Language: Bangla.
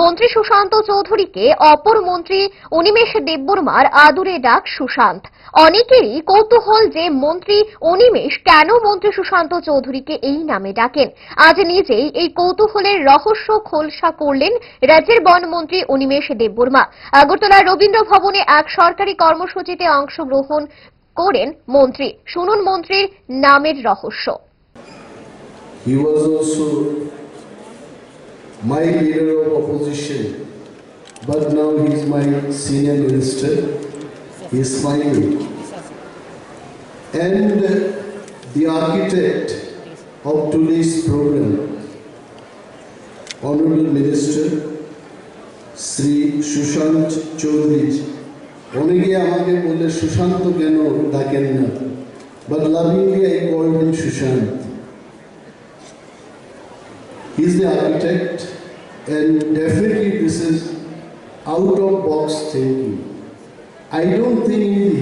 মন্ত্রী সুশান্ত চৌধুরীকে অপর মন্ত্রী অনিমেষ দেববর্মার আদুরে ডাক সুশান্ত। অনেকেরই কৌতূহল যে মন্ত্রী অনিমেষ কেন মন্ত্রী সুশান্ত চৌধুরীকে এই নামে ডাকেন। আজ নিজেই এই কৌতূহলের রহস্য খোলসা করলেন রাজ্যের বনমন্ত্রী অনিমেষ দেববর্মা। আগরতলার রবীন্দ্র ভবনে এক সরকারি কর্মসূচিতে অংশগ্রহণ করেন মন্ত্রী। শুনুন মন্ত্রীর নামের রহস্য। He was also my leader of opposition, but now he is my senior minister. He is smiling. And the architect of today's program, Honorable Minister, Shri Sushant Chowdhury অনেকে আমাকে বললে সুশান্ত কেন ডাকেন না but lovingly I call him Sushant He's the architect, and definitely this is out of box thinking. I don't think in uh,